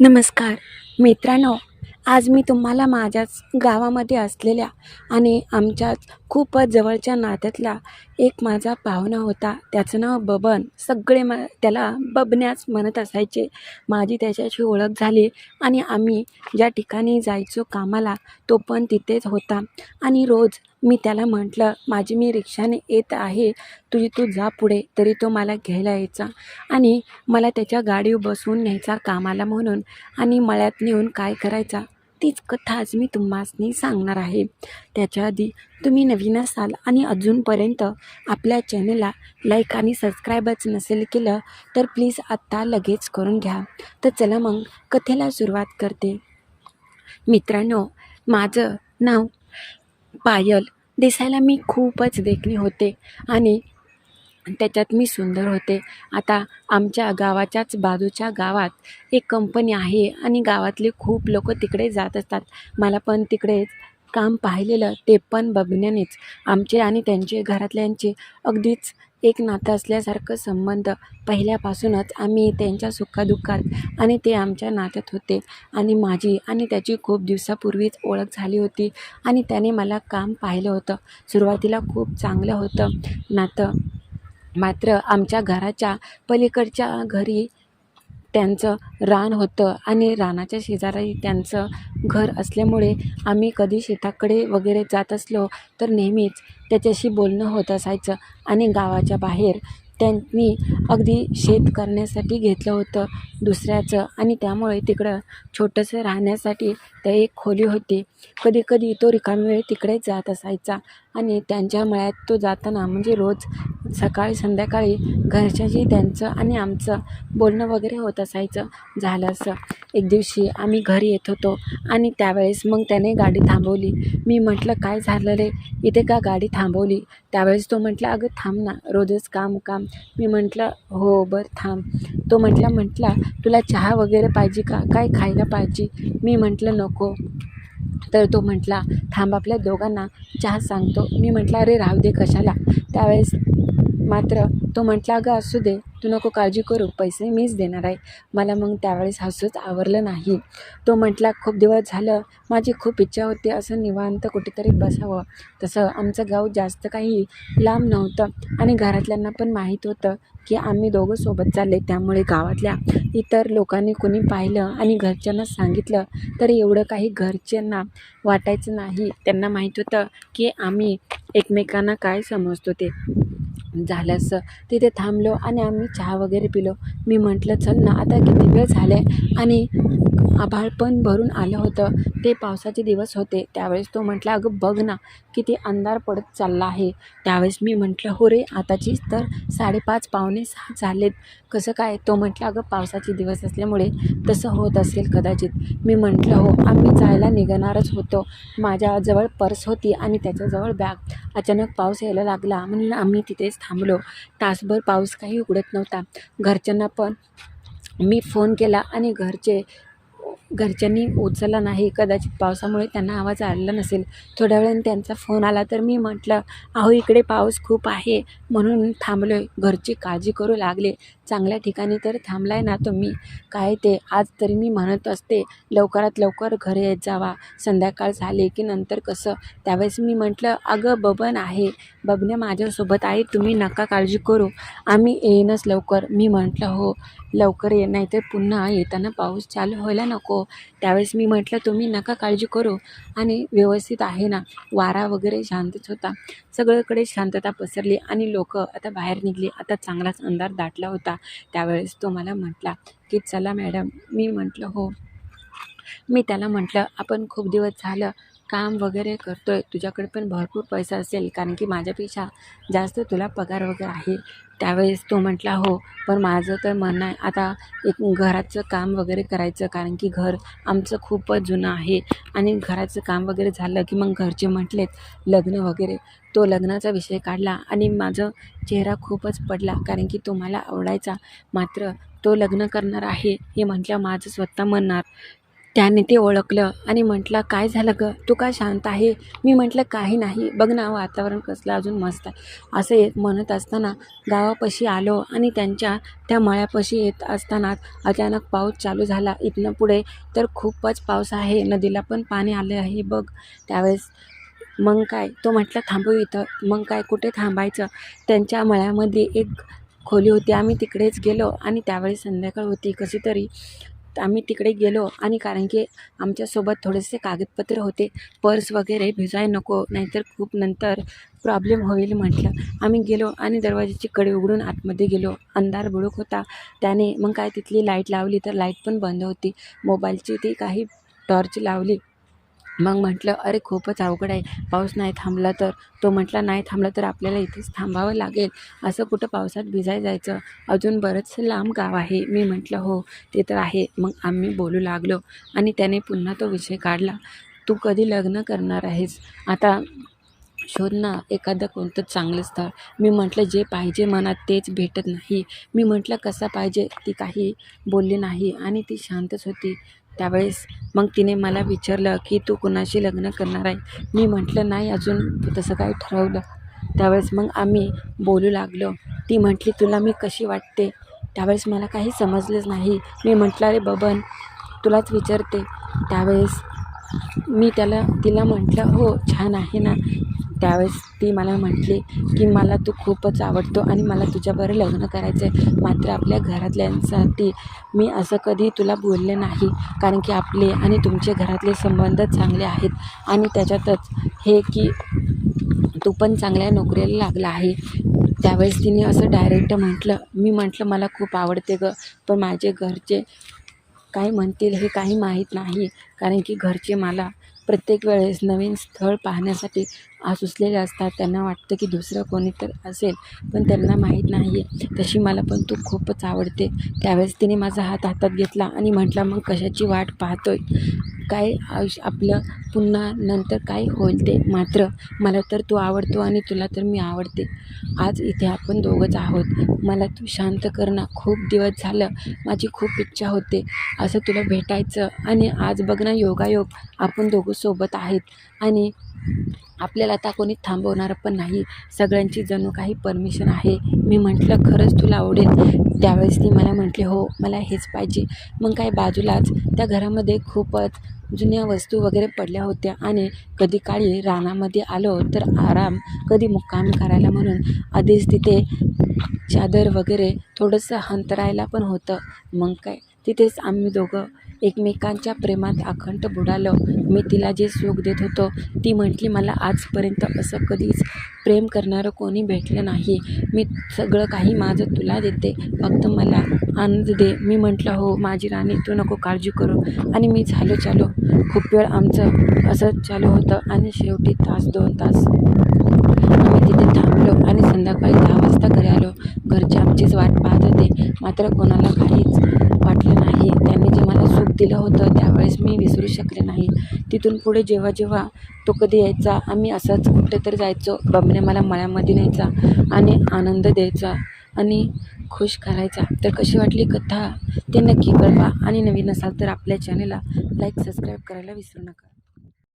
नमस्कार. मित्रांनो आज मी तुम्हाला माझ्याच गावामध्ये असलेल्या आणि आमच्याच खूपच जवळच्या नात्यातला एक माझा पाहुणा होता. त्याचं नाव बबन. सगळे म त्याला बबन्याच म्हणत असायचे. माझी त्याच्याशी ओळख झाली आणि आम्ही ज्या ठिकाणी जायचो कामाला तो पण तिथेच होता. आणि रोज मी त्याला म्हटलं माझी मी रिक्षाने येत आहे. तुझी तू जा पुढे तरी तो मला घ्यायला यायचा. आणि मला त्याच्या गाडीवर बसवून न्यायचा कामाला म्हणून. आणि मळ्यात नेऊन काय करायचा? तीच कथा आज मी तुम्हासनी सांगणार आहे. त्याच्या आधी तुम्ही नवीन असाल आणि अजूनपर्यंत आपल्या चॅनलला लाईक आणि सबस्क्राईबच नसेल केलं तर प्लीज आत्ता लगेच करून घ्या. तर चला मग कथेला सुरुवात करते. मित्रांनो माझं नाव पायल. दिसायला मी खूपच देखणी होते आणि त्याच्यात मी सुंदर होते. आता आमच्या गावाच्याच बाजूच्या गावात एक कंपनी आहे आणि गावातले खूप लोक तिकडे जात असतात. मला पण तिकडेच काम पाहिलेलं ते पण बघण्यानेच. आमचे आणि त्यांचे घरातल्यांचे अगदीच एक नातं असल्यासारखं संबंध. पहिल्यापासूनच आम्ही त्यांच्या सुखादुःखात आणि ते आमच्या नात्यात होते. आणि माझी आणि त्याची खूप दिवसापूर्वीच ओळख झाली होती आणि त्याने मला काम पाहिलं होतं. सुरुवातीला खूप चांगलं होतं. नातं मात्र आमच्या घराच्या पलीकडच्या घरी त्यांचं रान होतं आणि रानाच्या शेजारी त्यांचं घर असल्यामुळे आम्ही कधी शेताकडे वगैरे जात असलो तर नेहमीच त्याच्याशी बोलणं होत असायचं आणि गावाच्या बाहेर त्यांनी अगदी शेत करण्यासाठी घेतलं होतं दुसऱ्याचं आणि त्यामुळे तिकडं छोटंसं राहण्यासाठी त्या एक खोली होती. कधी कधी तो रिकामी वेळ तिकडे जात असायचा. आणि त्यांच्या मळ्यात तो जाताना म्हणजे रोज सकाळी संध्याकाळी घरच्याशी त्यांचं आणि आमचं बोलणं वगैरे होत असायचं झालं असं. एक दिवशी आम्ही घरी येत होतो आणि त्यावेळेस मग त्याने गाडी थांबवली. मी म्हटलं काय झालं रे? इथे का गाडी थांबवली? त्यावेळेस तो म्हटला अगं थांब ना रोजच काम काम. मी म्हटलं हो बरं थांब. तो म्हटला म्हटला तुला चहा वगैरे पाहिजे का? काय खायला पाहिजे? मी म्हटलं नको. तर तो म्हटला थांब आपल्या दोघांना चहा सांगतो. मी म्हटलं अरे राहू दे कशाला. त्यावेळेस मात्र तो म्हटला अगं असू दे. तू नको काळजी करू. पैसे मीच देणार आहे. मला मग त्यावेळेस हसूच आवरलं नाही. तो म्हटला खूप दिवस झालं. माझी खूप इच्छा होती असं निवांत कुठेतरी बसावं. तसं आमचं गाव जास्त काही लांब नव्हतं आणि घरातल्यांना पण माहीत होतं की आम्ही दोघं सोबत चालले. त्यामुळे गावातल्या इतर लोकांनी कुणी पाहिलं आणि घरच्यांना सांगितलं तर एवढं काही घरच्यांना वाटायचं नाही. त्यांना माहीत होतं की आम्ही एकमेकांना काय समजतो ते. झालं असं. तिथे थांबलो आणि आम्ही चहा वगैरे पिलो. मी म्हटलं चल ना आता किती वेळ झाले आणि आभाळ पण भरून आलं होतं. ते पावसाचे दिवस होते. त्यावेळेस तो म्हटला अगं बघ ना किती अंधार पडत चालला आहे. त्यावेळेस मी म्हटलं हो रे आताचीच तर साडेपाच पावणे सहा झालेत. कसं काय? तो म्हटला अगं पावसाचे दिवस असल्यामुळे तसं होत असेल कदाचित. मी म्हटलं हो आम्ही जायला निघणारच होतो. माझ्याजवळ पर्स होती आणि त्याच्याजवळ बॅग. अचानक पाऊस यायला लागला म्हणून आम्ही तिथेच थांबलो. तासभर पाऊस काही उघडत नव्हता. घरच्यांना पण मी फोन केला आणि घरचे घरच्यांनी उचलला नाही. कदाचित पावसामुळे त्यांना आवाज आलेला नसेल. थोड्या वेळाने त्यांचा फोन आला तर मी म्हटलं अहो इकडे पाऊस खूप आहे. म्हणून थांबलो आहे घरची काळजी करू लागले. चांगल्या ठिकाणी तर थांबलाय ना तुम्ही काय ते? आज तरी मी म्हणत असते लवकरात लवकर घरी येत जावा. संध्याकाळ झाली की नंतर कसं? त्यावेळेस मी म्हटलं अगं बबन आहे. बबने माझ्यासोबत आहे तुम्ही नका काळजी करू. आम्ही येईनच लवकर. मी म्हटलं हो लवकर ये नाही तर पुन्हा येताना पाऊस चालू व्हायला नको. त्यावेळेस मी म्हटलं तुम्ही नका काळजी करू. आणि व्यवस्थित आहे ना वारा वगैरे शांतच होता. सगळीकडे शांतता पसरली आणि लोक आता बाहेर निघली. आता चांगलाच अंधार दाटला होता. त्यावेळेस तो मला म्हटला की चला मॅडम. मी म्हटलं हो. मी त्याला म्हटलं आपण खूप दिवस झालं काम वगैरे करतो आहे तुझ्याकडे पण भरपूर पैसा असेल कारण की माझ्यापेक्षा जास्त तुला पगार वगैरे आहे. त्यावेळेस तो म्हटला हो पण माझं तर म्हणणं आहे आता एक घराचं काम वगैरे करायचं कारण की घर आमचं खूपच जुनं आहे आणि घराचं काम वगैरे झालं की मग घरचे म्हटलेत लग्न वगैरे. तो लग्नाचा विषय काढला आणि माझं चेहरा खूपच पडला कारण की तो मला आवडायचा. मात्र तो लग्न करणार आहे हे म्हटलं माझं स्वतः म्हणणार त्याने ते ओळखलं आणि म्हटलं काय झालं गं? तू का शांत आहे? मी म्हटलं काही नाही. बघ ना वातावरण कसलं अजून मस्त आहे. असं येत म्हणत असताना गावापाशी आलो आणि त्यांच्या त्या मळ्यापाशी येत असतानाच अचानक पाऊस चालू झाला. इथनं पुढे तर खूपच पाऊस आहे. नदीला पण पाणी आलं आहे. बघ त्यावेळेस मग काय? तो म्हटलं थांबू इथं. मग काय? कुठे थांबायचं? त्यांच्या मळ्यामध्ये एक खोली होती. आम्ही तिकडेच गेलो आणि त्यावेळी संध्याकाळ होती. कशी तरी तर आम्ही तिकडे गेलो आणि कारण की आमच्यासोबत थोडेसे कागदपत्र होते पर्स वगैरे भिजाय नको नाहीतर खूप नंतर प्रॉब्लेम होईल म्हटलं. आम्ही गेलो आणि दरवाजाची कडी उघडून आतमध्ये गेलो. अंधार बुडूक होता. त्याने मग काय तिथली लाइट लावली तर लाइट पण बंद होती. मोबाईलची ती काही टॉर्च लावली. मग म्हटलं अरे खूपच अवघड आहे. पाऊस नाही थांबला तर. तो म्हटला नाही थांबला तर आपल्याला इथेच थांबावं लागेल. असं कुठं पावसात भिजाय जायचं? अजून बरंचसं लांब गाव आहे. मी म्हटलं हो ते तर आहे. मग आम्ही बोलू लागलो आणि त्याने पुन्हा तो विषय काढला. तू कधी लग्न करणार आहेस? आता शोध ना एखादं कोणतं चांगलं स्थळ. मी म्हटलं जे पाहिजे मनात तेच भेटत नाही. मी म्हटलं कसं पाहिजे? ती काही बोलली नाही आणि ती शांतच होती. त्यावेळेस मग तिने मला विचारलं की तू कुणाशी लग्न करणार आहे? मी म्हटलं नाही अजून तसं काही ठरवलं. त्यावेळेस मग आम्ही बोलू लागलो. ती म्हटली तुला मी कशी वाटते? त्यावेळेस मला काही समजलंच नाही. मी म्हटलं अरे बबन तुलाच विचारते. त्यावेळेस मी त्याला तिला म्हटलं हो छान आहे ना त्यावेळेस ती मला म्हटली की मला तू खूपच आवडतो आणि मला तुझ्याबरोबर लग्न करायचं आहे मात्र आपल्या घरातल्यांसाठी मी असं कधी तुला बोलले नाही. कारण की आपले आणि तुमचे घरातले संबंध चांगले आहेत आणि त्याच्यातच हे की तू पण चांगल्या नोकरीला लागला आहे. त्यावेळेस तिने असं डायरेक्ट म्हटलं मी म्हटलं मला खूप आवडते गं पण माझे घरचे काय म्हणतील हे काही माहीत नाही. कारण की घरचे मला प्रत्येक वेळेस नवीन स्थळ पाहण्यासाठी आसुसलेले असतात. त्यांना वाटतं की दुसरं कोणी तर असेल पण त्यांना माहीत नाही आहे तशी मला पण तू खूपच आवडते. त्यावेळेस तिने माझा हात हातात घेतला आणि म्हटला मग कशाची वाट पाहतोय? काय आयुष्य आपलं पुन्हा नंतर काय होईल ते मात्र मला तर तू आवडतो आणि तुला तर मी आवडते. आज इथे आपण दोघंच आहोत. मला तू शांत करणं खूप दिवस झालं माझी खूप इच्छा होते. असं तुला भेटायचं आणि आज बघ ना योगायोग. आपण दोघं सोबत आहेत आणि आपल्याला आता कोणी थांबवणारं पण नाही. सगळ्यांची जणू काही परमिशन आहे. मी म्हटलं खरंच तुला आवडेल. त्यावेळेस ती मला म्हटली हो मला हेच पाहिजे. मग काय बाजूलाच त्या घरामध्ये खूपच जुन्या वस्तू वगैरे पडल्या होत्या आणि कधी काळी रानामध्ये आलो तर आराम कधी मुक्काम करायला म्हणून आधीच तिथे चादर वगैरे थोडंसं अंतरायला पण होतं. मग काय तिथेच आम्ही दोघं एकमेकांच्या प्रेमात अखंड बुडालो. मी तिला जे सुख देत होतो ती म्हटली मला आजपर्यंत असं कधीच प्रेम करणारं कोणी भेटलं नाही. मी सगळं काही माझं तुला देते. फक्त मला आनंद दे. मी म्हटलं हो माझी राणी तू नको काळजी करू. आणि मी झालो चालो. खूप वेळ आमचं असंच चालू होतं आणि शेवटी तास दोन तास आम्ही तिथे थांबलो आणि संध्याकाळी दहा वाजता घरी आलो. घरचे आमचीच वाट पाहत होते. मात्र कोणाला काहीच वाटलं नाही. त्यांनी जे मला दिलं होतं त्यावेळेस मी विसरू शकले नाही. तिथून पुढे जेव्हा जेव्हा तो कधी यायचा आम्ही असंच कुठेतरी जायचो बबने मला मळ्यामध्ये न्यायचा आणि आनंद द्यायचा आणि खुश करायचा. तर कशी वाटली कथा? ते नक्की कळवा. आणि नवीन असाल तर आपल्या चॅनलला लाईक सबस्क्राईब करायला विसरू नका.